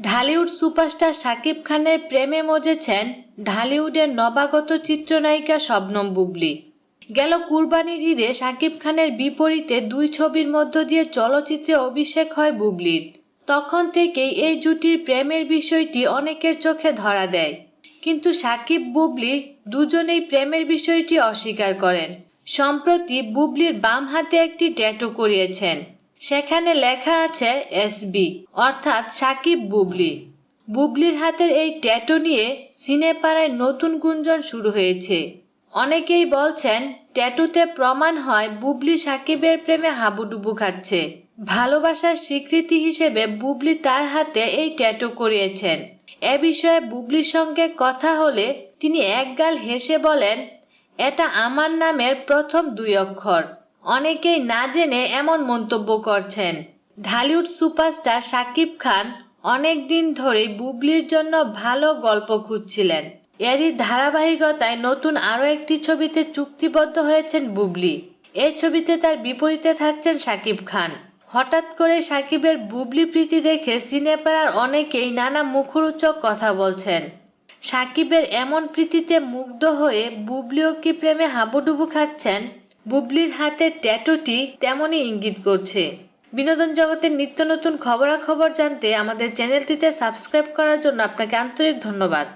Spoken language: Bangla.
ঢালিউড সুপারস্টার শাকিব খানের প্রেমে মজেছেন ঢালিউডের নবাগত চিত্রনায়িকা শবনম বুবলি। গেল কুরবানির ঈদে শাকিব খানের বিপরীতে দুই ছবির মধ্য দিয়ে চলচ্চিত্রে অভিষেক হয় বুবলির। তখন থেকেই এই জুটির প্রেমের বিষয়টি অনেকের চোখে ধরা দেয়। কিন্তু শাকিব বুবলি দুজনেই প্রেমের বিষয়টি অস্বীকার করেন। সম্প্রতি বুবলির বাম হাতে একটি ট্যাটু করিয়েছেন। সেখানে লেখা আছে এসবি অর্থাৎ সাকিব বুবলি। বুবলির হাতের এই ট্যাটু নিয়ে সিনেপাড়ায় নতুন গুঞ্জন শুরু হয়েছে। অনেকেই বলছেন, ট্যাটুতে প্রমাণ হয় বুবলি সাকিবের প্রেমে হাবুডুবু খাচ্ছে। ভালোবাসার স্বীকৃতি হিসেবে বুবলি তার হাতে এই ট্যাটু করিয়েছেন। এ বিষয়ে বুবলির সঙ্গে কথা হলে তিনি একগাল হেসে বলেন, এটা আমার নামের প্রথম দুই অক্ষর। অনেকেই না জেনে এমন মন্তব্য করছেন। ঢালিউড সুপারস্টার শাকিব খান অনেক দিন ধরেই বুবলির জন্য ভালো গল্প খুঁজছিলেন। এরই ধারাবাহিকতায় নতুন আরও একটি ছবিতে চুক্তিবদ্ধ হয়েছেন বুবলি। এই ছবিতে তার বিপরীতে থাকছেন শাকিব খান। হঠাৎ করে সাকিবের বুবলি প্রীতি দেখে সিনেপাড়ার অনেকেই নানা মুখরোচক কথা বলছেন। সাকিবের এমন প্রীতিতে মুগ্ধ হয়ে বুবলিও কি প্রেমে হাবুডুবু খাচ্ছেন? বুবলির হাতের ট্যাটুটি তেমনই ইঙ্গিত করছে। বিনোদন জগতের নিত্য নতুন খবরাখবর জানতে আমাদের চ্যানেলটিতে সাবস্ক্রাইব করার জন্য আপনাকে আন্তরিক ধন্যবাদ।